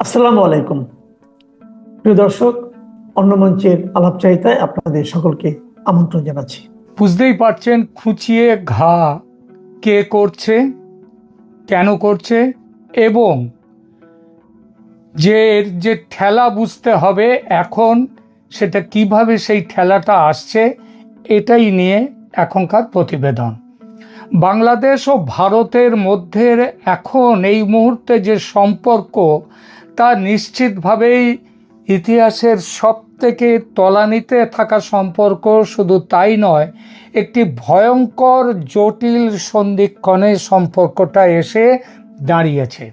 আসসালামু আলাইকুম। প্রিয় দর্শক, অন্য মঞ্চের আলাপচারিতায় আপনাদের সকলকে আমন্ত্রণ জানাচ্ছি। বুঝতেই পারছেন খুঁচিয়ে ঘা কে করছে, কেন করছে, এবং যে এর যে ঠেলা বুঝতে হবে এখন, সেটা কীভাবে সেই ঠেলাটা আসছে, এটাই নিয়ে এখনকার প্রতিবেদন। বাংলাদেশ ও ভারতের মধ্যে এখন এই মুহূর্তে যে সম্পর্ক তা নিশ্চিতভাবেই ইতিহাসের সব থেকে তলানিতে থাকা সম্পর্ক শুধু তাই নয়, একটি ভয়ঙ্কর জটিল সন্ধিক্ষণে সম্পর্কটা এসে দাঁড়িয়েছে।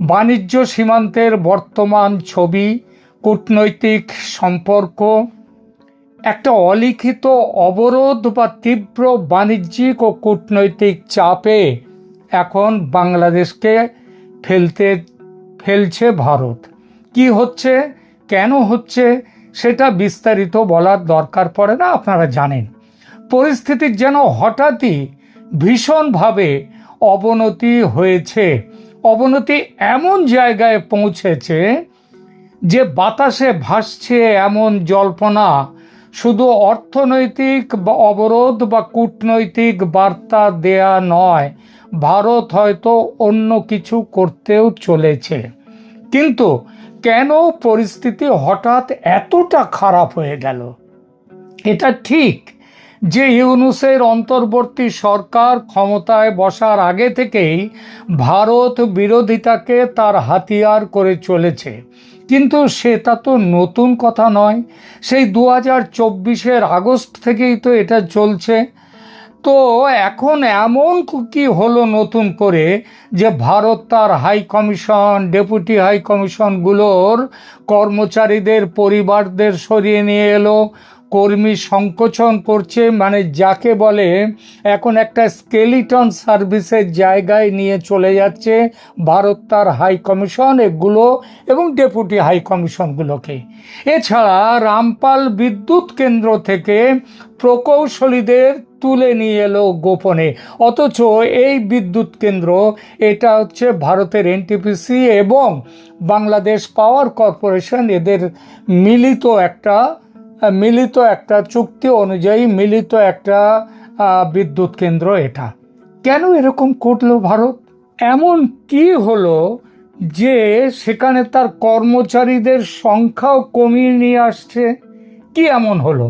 বাণিজ্য সীমান্তের বর্তমান ছবি, কূটনৈতিক সম্পর্ক, একটা অলিখিত অবরোধ বা তীব্র বাণিজ্যিক ও কূটনৈতিক চাপে এখন বাংলাদেশকে ফেলতে ফেলছে ভারত। কি হচ্ছে? কেন হচ্ছে? সেটা বিস্তারিত বলার দরকার পড়ে না, আপনারা জানেন। পরিস্থিতির যেন হঠাৎই ভীষণভাবে অবনতি হয়েছে। অবনতি এমন জায়গায় পৌঁছেছে যে বাতাসে ভাসছে এমন জল্পনা। শুধু অর্থনৈতিক বা অবরোধ বা কূটনৈতিক বার্তা দেয়া নয়, ভারত হয়তো অন্য কিছু করতেও চলেছে। কিন্তু কেন পরিস্থিতি হঠাৎ এতটা খারাপ হয়ে গেল? এটা ঠিক যে ইউনুসের অন্তর্বর্তী সরকার ক্ষমতায় বসার আগে থেকেই ভারত বিরোধিতাকে তার হাতিয়ার করে চলেছে। কিন্তু সেটা তো নতুন কথা নয়। সেই দু হাজার আগস্ট থেকেই তো এটা চলছে। তো এখন এমন কি হলো নতুন করে যে ভারত তার হাই কমিশন, ডেপুটি হাই কমিশনগুলোর কর্মচারীদের, পরিবারদের সরিয়ে নিয়ে এলো, কর্মী সংকোচন করছে মানে যাকে বলে এখন একটা স্কেলিটন সার্ভিসের জায়গায় নিয়ে চলে যাচ্ছে ভারত তার হাই কমিশন এগুলো এবং ডেপুটি হাই কমিশনগুলোকে। এছাড়া রামপাল বিদ্যুৎ কেন্দ্র থেকে প্রকৌশলীদের তুলে নিয়ে এলো গোপনে। অথচ এই বিদ্যুৎ কেন্দ্র, এটা হচ্ছে ভারতের এনটিপিসি এবং বাংলাদেশ পাওয়ার কর্পোরেশন, এদের মিলিত একটা মিলিত একটা চুক্তি অনুযায়ী মিলিত একটা বিদ্যুৎ কেন্দ্র এটা। কেন এরকম করল ভারত? এমন কি হলো যে সেখানে তার কর্মচারীদের সংখ্যাও কমিয়ে নিয়ে আসছে? কি এমন হলো?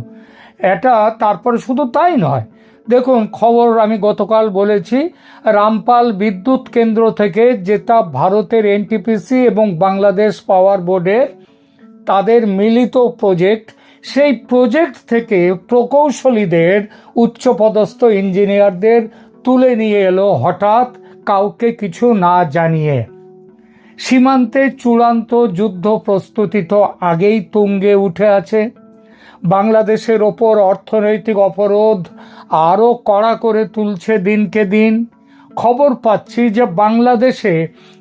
এটা তারপরে শুধু তাই নয় দেখুন, খবর আমি গতকাল বলেছি, রামপাল বিদ্যুৎ কেন্দ্র থেকে যেটা ভারতের এনটিপিসি এবং বাংলাদেশ পাওয়ার বোর্ডের তাদের মিলিত প্রজেক্ট, সেই প্রজেক্ট থেকে প্রকৌশলীদের, উচ্চপদস্থ ইঞ্জিনিয়ারদের তুলে নিয়ে এলো হঠাৎ কাউকে কিছু না জানিয়ে। সীমান্তে চূড়ান্ত যুদ্ধ প্রস্তুতি তো আগেই তুঙ্গে উঠে আছে। বাংলাদেশের ওপর অর্থনৈতিক অবরোধ আরও কড়া করে তুলছে দিনকে দিন। খবর পাচ্ছি যে বাংলাদেশে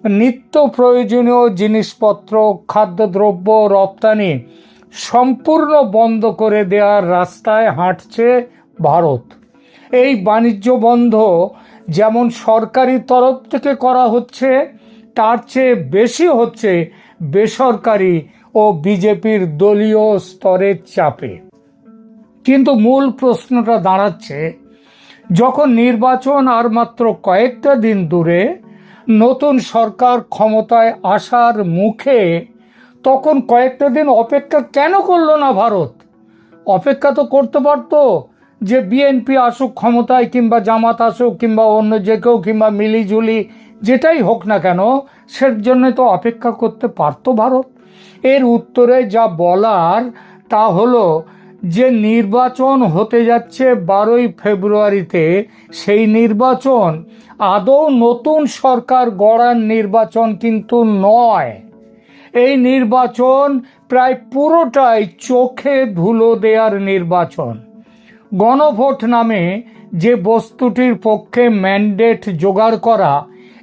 নিত্য প্রয়োজনীয় জিনিসপত্র, খাদ্যদ্রব্য রপ্তানি সম্পূর্ণ বন্ধ করে দেওয়ার রাস্তায় হাঁটছে ভারত। এই বাণিজ্য বন্ধ যেমন সরকারি তরফ থেকে করা হচ্ছে, তার চেয়ে বেশি হচ্ছে বেসরকারি ও বিজেপির দলীয় স্তরের চাপে। কিন্তু মূল প্রশ্নটা দাঁড়াচ্ছে, যখন নির্বাচন আর মাত্র কয়েকটা দিন দূরে নতুন সরকার ক্ষমতায় আসার মুখে তখন কয়েকটা দিন অপেক্ষা কেন করল না ভারত? অপেক্ষা তো করতে পারতো যে বিএনপি আসুক ক্ষমতায় কিংবা জামাত আসুক কিংবা অন্য যে কেউ কিংবা মিলিজুলি যেটাই হোক না কেন, সের জন্য তো অপেক্ষা করতে পারতো ভারত। এর উত্তরে যা বলার তা হলো যে নির্বাচন হতে যাচ্ছে বারোই ফেব্রুয়ারিতে। সেই নির্বাচন আদৌ নতুন সরকার গড়ার নির্বাচন কিন্তু নয়। এই নির্বাচন প্রায় পুরোটাই চোখে ধুলো দেওয়ার নির্বাচন। গণভোট নামে যে বস্তুটির পক্ষে ম্যান্ডেট জোগাড় করা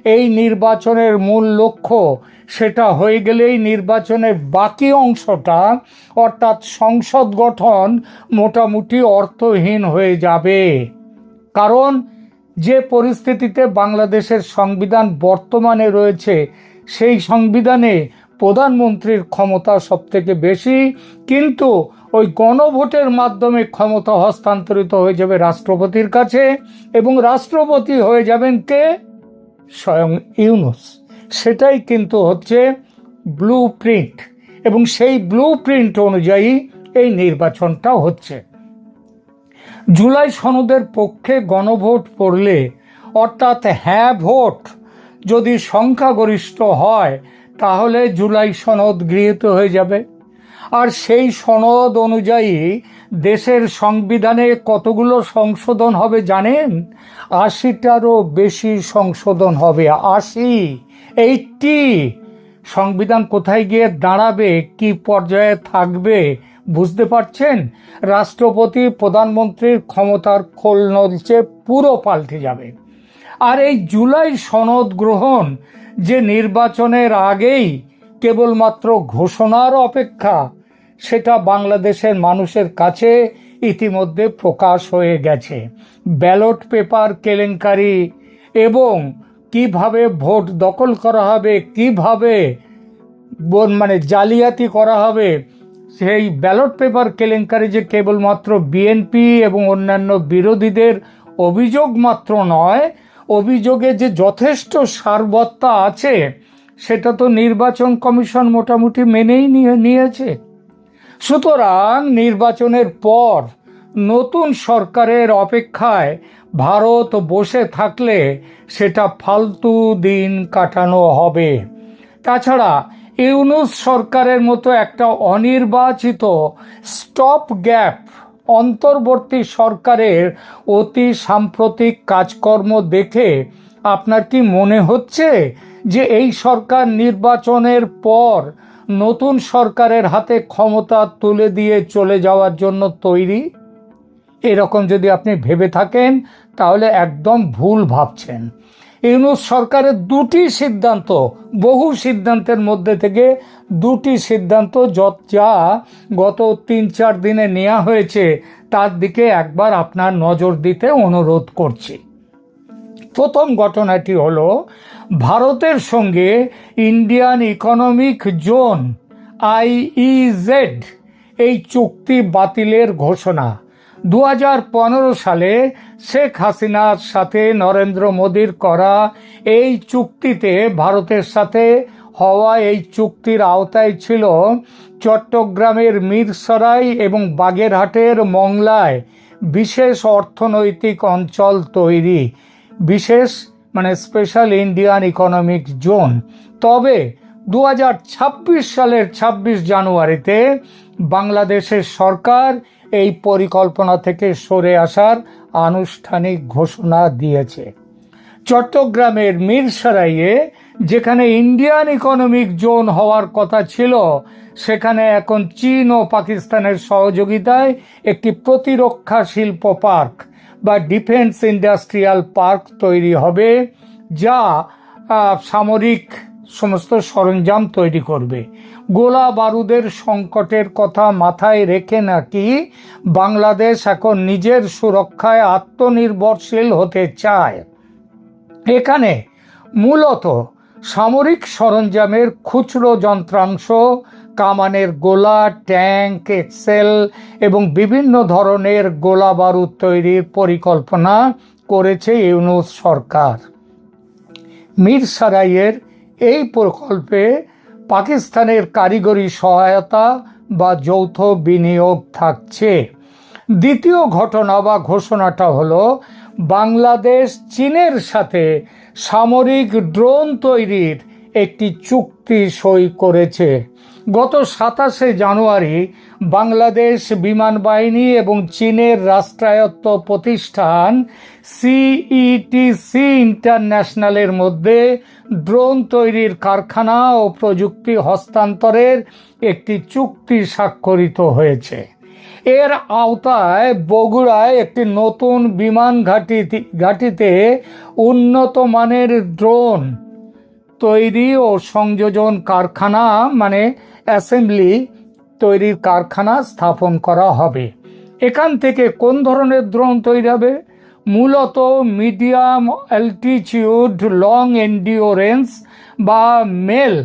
এই নির্বাচনের মূল লক্ষ্য, সেটা হয়ে গেলেই নির্বাচনের বাকি অংশটা, অর্থাৎ সংসদ গঠন, মোটামুটি অর্থহীন হয়ে যাবে। কারণ, যে পরিস্থিতিতে বাংলাদেশের সংবিধান বর্তমানে রয়েছে, সেই সংবিধানে প্রধানমন্ত্রীর ক্ষমতা সব থেকে বেশি, কিন্তু ওই গণভোটের মাধ্যমে ক্ষমতা হস্তান্তরিত হয়ে যাবে রাষ্ট্রপতির কাছে, এবং রাষ্ট্রপতি হয়ে যাবেন কে? স্বয়ং ইউনুস। সেটাই কিন্তু হচ্ছে ব্লু প্রিন্ট এবং সেই ব্লু প্রিন্ট অনুযায়ী এই নির্বাচনটা হচ্ছে। জুলাই সনদের পক্ষে গণভোট পড়লে অর্থাৎ হ্যাঁ ভোট যদি সংখ্যাগরিষ্ঠ হয়, তাহলে জুলাই সনদ গৃহীত হয়ে যাবে। আর সেই সনদ অনুযায়ী দেশের সংবিধানে কতগুলো সংশোধন হবে জানেন? আশিটারও বেশি সংশোধন হবে। আশি, এইটটি। সংবিধান কোথায় গিয়ে দাঁড়াবে? কি পর্যায়ে থাকবে? বুঝতে পারছেন? রাষ্ট্রপতি, প্রধানমন্ত্রীর ক্ষমতার খোল নলচে পুরো পাল্টে যাবে। আর এই জুলাই সনদ গ্রহণ যে নির্বাচনের আগেই কেবলমাত্র ঘোষণার অপেক্ষা সেটা বাংলাদেশের মানুষের কাছে ইতিমধ্যে প্রকাশ হয়ে গেছে। ব্যালট পেপার কেলেঙ্কারি এবং কীভাবে ভোট দখল করা হবে, কীভাবে মানে জালিয়াতি করা হবে, সেই ব্যালট পেপার কেলেঙ্কারি যে কেবলমাত্র বিএনপি এবং অন্যান্য বিরোধীদের অভিযোগ মাত্র নয়, অভিযোগে যে যথেষ্ট সারবত্তা আছে, সেটা তো নির্বাচন কমিশন মোটামুটি মেনেই নিয়ে, নিয়েছে। সুতরাং নির্বাচনের পর নতুন সরকারের অপেক্ষায় ভারত বসে থাকলে সেটা ফালতু দিন কাটানো হবে। তাছাড়া ইউনুস সরকারের মতো একটা অনির্বাচিত স্টপ গ্যাপ অন্তর্বর্তী সরকারের অতি সাম্প্রতিক কাজকর্ম দেখে আপনার কি মনে হচ্ছে যে এই সরকার নির্বাচনের পর নতুন সরকারের হাতে ক্ষমতা তুলে দিয়ে চলে যাওয়ার জন্য তৈরি? এরকম যদি আপনি ভেবে থাকেন, তাহলে একদম ভুল ভাবছেন। ইউনুস সরকারের দুটি সিদ্ধান্ত, বহু সিদ্ধান্তের মধ্যে থেকে দুটি সিদ্ধান্ত যত যা গত তিন চার দিনে নেওয়া হয়েছে, তার দিকে একবার আপনার নজর দিতে অনুরোধ করছি। প্রথম ঘটনাটি হলো ভারতের সঙ্গে ইন্ডিয়ান ইকোনমিক জোন আইইজেড এই চুক্তি বাতিলের ঘোষণা। দু হাজার পনেরো সালে শেখ হাসিনার সাথে নরেন্দ্র মোদীর করা এই চুক্তিতে ভারতের সাথে হওয়া এই চুক্তির আওতায় ছিল চট্টগ্রামের মিরসরাই এবং বাগেরহাটের মংলায় বিশেষ অর্থনৈতিক অঞ্চল তৈরি। বিশেষ মানে স্পেশাল ইন্ডিয়ান ইকোনমিক জোন তবে দু হাজার ছাব্বিশ সালের ২৬ জানুয়ারিতে বাংলাদেশের সরকার এই পরিকল্পনা থেকে সরে আসার আনুষ্ঠানিক ঘোষণা দিয়েছে। চট্টগ্রামের মিরসরাইয়ে যেখানে ইন্ডিয়ান ইকোনমিক জোন হওয়ার কথা ছিল, সেখানে এখন চীন ও পাকিস্তানের সহযোগিতায় একটি প্রতিরক্ষা শিল্প পার্ক বা ডিফেন্স ইন্ডাস্ট্রিয়াল পার্ক তৈরি হবে, যা সামরিক সমস্ত সরঞ্জাম তৈরি করবে। গোলা বারুদের সংকটের কথা মাথায় রেখে নাকি বাংলাদেশ এখন নিজের সুরক্ষায় আত্মনির্ভরশীল হতে চায়। এখানে মূলত সামরিক সরঞ্জামের খুচরো যন্ত্রাংশ কামানের গোলা, ট্যাঙ্ক, এক্সেল এবং বিভিন্ন ধরনের গোলা বারুদ তৈরির পরিকল্পনা করেছে ইউনুস সরকার। মিরসারাইয়ের এই প্রকল্পে পাকিস্তানের কারিগরি সহায়তা বা যৌথ বিনিয়োগ থাকছে। দ্বিতীয় ঘটনা বা ঘোষণাটা হলো, বাংলাদেশ চীনের সাথে সামরিক ড্রোন তৈরির একটি চুক্তি সই করেছে। গত সাতাশে জানুয়ারি বাংলাদেশ বিমান বাহিনী এবং চীনের রাষ্ট্রায়ত্ত প্রতিষ্ঠান সিইটিসি ইন্টারন্যাশনালের মধ্যে ড্রোন তৈরির কারখানা ও প্রযুক্তি হস্তান্তরের একটি চুক্তি স্বাক্ষরিত হয়েছে। এর আওতায় বগুড়ায় একটি নতুন বিমান ঘাঁটি ঘাঁটিতে উন্নত মানের ড্রোন তৈরি ও সংযোজন কারখানা মানে অ্যাসেম্বলি তৈরির কারখানা স্থাপন করা হবে। এখান থেকে কোন ধরনের ড্রোন তৈরি হবে? মূলত মিডিয়াম অ্যালটিচিউড, লং এন্ডিওরেন্স বা মেল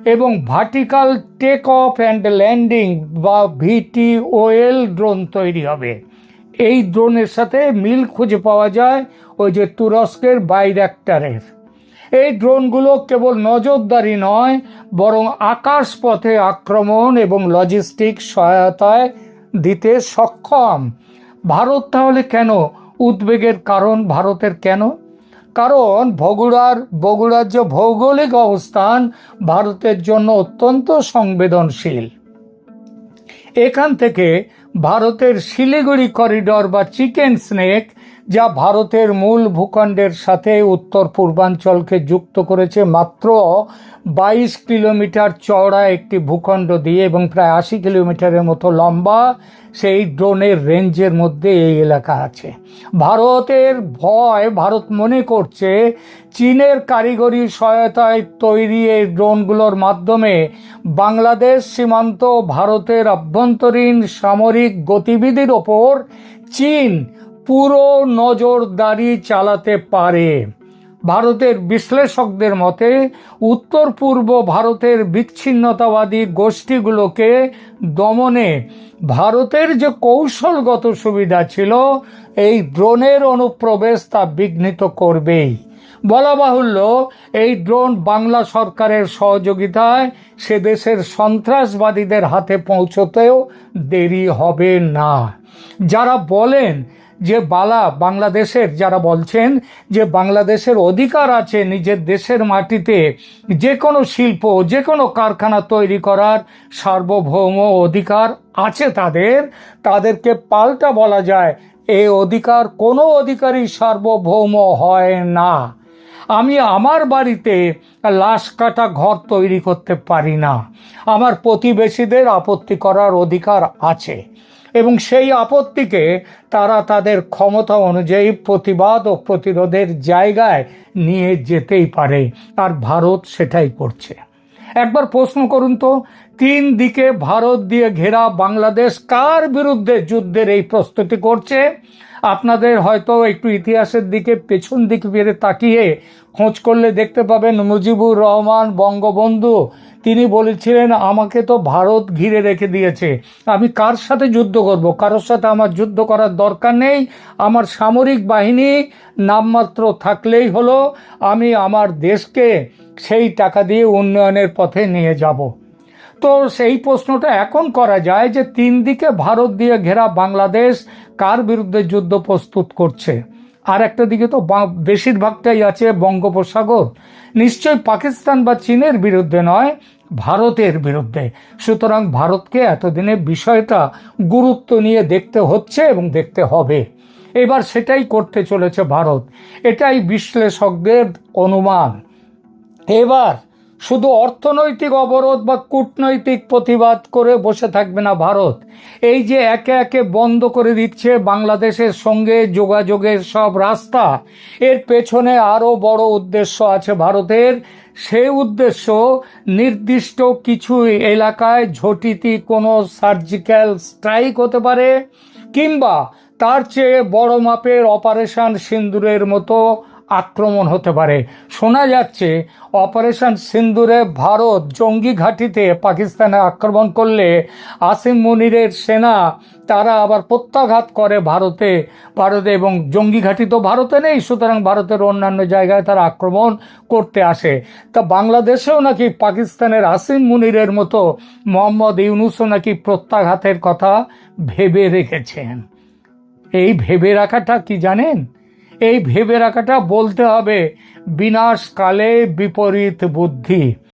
এবং vertical take off and landing বা ভিটি ওয়েল ড্রোন তৈরি হবে। এই ড্রোনের সাথে মিল খুঁজে পাওয়া যায় ওই যে তুরস্কের বাইরাক্টারের এই ড্রোনগুলো কেবল নজরদারি নয়, বরং আকাশ পথে আক্রমণ এবং লজিস্টিক সহায়তায় দিতে সক্ষম। ভারত তাহলে কেন উদ্বেগের কারণ ভারতের কেন? কারণ বগুড়ার বগুড়ার যে ভৌগোলিক অবস্থান ভারতের জন্য অত্যন্ত সংবেদনশীল। এখান থেকে ভারতের শিলিগুড়ি করিডর বা চিকেন স্নেক যা ভারতের মূল ভূখণ্ডের সাথে উত্তর পূর্বাঞ্চলকে যুক্ত করেছে মাত্র বাইশ কিলোমিটার চওড়া একটি ভূখণ্ড দিয়ে এবং প্রায় আশি কিলোমিটারের মতো লম্বা সেই ড্রোনের রেঞ্জের মধ্যে এই এলাকা আছে। ভারতের ভয় ভারত মনে করছে চীনের কারিগরি সহায়তায় তৈরি এই ড্রোনগুলোর মাধ্যমে বাংলাদেশ সীমান্ত ভারতের আভ্যন্তরীণ সামরিক গতিবিধির ওপর চীন পুরো নজরদারি চালাতে পারে। ভারতের বিশ্লেষকদের মতে উত্তর পূর্ব ভারতের বিচ্ছিন্নতাবাদী গোষ্ঠীগুলোকে দমনে ভারতের যে কৌশলগত সুবিধা ছিল, এই ড্রোনের অনুপ্রবেশ তা বিঘ্নিত করবেই। বলা বাহুল্য, এই ড্রোন বাংলা সরকারের সহযোগিতায় সে দেশের সন্ত্রাসবাদীদের হাতে পৌঁছতেও দেরি হবে না। যারা বলেন যে বালা বাংলাদেশের যারা বলছেন যে বাংলাদেশের অধিকার আছে নিজের দেশের মাটিতে, যে কোনো শিল্প, যে কোনো কারখানা তৈরি করার সার্বভৌম অধিকার আছে তাদের, তাদেরকে পাল্টা বলা যায় এই অধিকার কোনো অধিকারই সার্বভৌম হয় না। আমি আমার বাড়িতে লাশ কাটা ঘর তৈরি করতে পারি না। আমার প্রতিবেশীদের আপত্তি করার অধিকার আছে। এবং সেই আপত্তিকে তারা তাদের ক্ষমতা অনুযায়ী প্রতিবাদ ও প্রতিরোধের জায়গায় নিয়ে যেতেই পারে। আর ভারত সেটাই করছে। একবার প্রশ্ন করুন তো, তিন দিকে ভারত দিয়ে ঘেরা বাংলাদেশ কার বিরুদ্ধে যুদ্ধের এই প্রস্তুতি করছে? আপনাদের হয়তো একটু ইতিহাসের দিকে পেছন দিকে ফিরে তাকিয়ে খোঁজ করলে দেখতে পাবেন মুজিবুর রহমান বঙ্গবন্ধু। তিনি বলেছিলেন, আমাকে তো ভারত ঘিরে রেখে দিয়েছে। আমি কার সাথে যুদ্ধ করব? কারোর সাথে আমার যুদ্ধ করার দরকার নেই। আমার সামরিক বাহিনী নামমাত্র থাকলেই হলো। আমি আমার দেশকে সেই টাকা দিয়ে উন্নয়নের পথে নিয়ে যাব। তো সেই প্রশ্নটা এখন করা যায় যে, তিন দিকে ভারত দিয়ে ঘেরা বাংলাদেশ কার বিরুদ্ধে যুদ্ধ প্রস্তুত করছে? আর একটা দিকে তো বেশিরভাগটাই আছে বঙ্গোপসাগর। নিশ্চয় পাকিস্তান বা চীনের বিরুদ্ধে নয়, ভারতের বিরুদ্ধে। সুতরাং ভারতকে এতদিনে বিষয়টা গুরুত্ব নিয়ে দেখতে হচ্ছে এবং দেখতে হবে। এবার সেটাই করতে চলেছে ভারত। এটাই বিশ্লেষকদের অনুমান। এবার শুধু অর্থনৈতিক অবরোধ বা কূটনৈতিক প্রতিবাদ করে বসে থাকবে না ভারত। এই যে একে একে বন্ধ করে দিচ্ছে বাংলাদেশের সঙ্গে যোগাযোগের সব রাস্তা, এর পেছনে আরও বড় উদ্দেশ্য আছে ভারতের। সেই উদ্দেশ্য নির্দিষ্ট কিছু এলাকায় ঝটিতি কোনো সার্জিক্যাল স্ট্রাইক হতে পারে, কিংবা তার চেয়ে বড় মাপের অপারেশন সিন্দুরের মতো আক্রমণ হতে পারে। শোনা যাচ্ছে, অপারেশন সিন্দুরে ভারত জঙ্গি ঘাঁটিতে পাকিস্তানে আক্রমণ করলে আসিম মুনিরের সেনা, তারা আবার প্রত্যাঘাত করে ভারতে। ভারতে এবং জঙ্গি ঘাঁটি তো ভারতে নেই, সুতরাং ভারতের অন্যান্য জায়গায় তারা আক্রমণ করতে আসে। তা বাংলাদেশেও নাকি পাকিস্তানের আসিম মুনিরের মতো মোহাম্মদ ইউনুসও নাকি প্রত্যাঘাতের কথা ভেবে রেখেছেন? এই ভেবে রাখাটা কি জানেন? এই ভেবে রাখাটা বলতে হবে বিনাশকালে বিপরীত বুদ্ধি।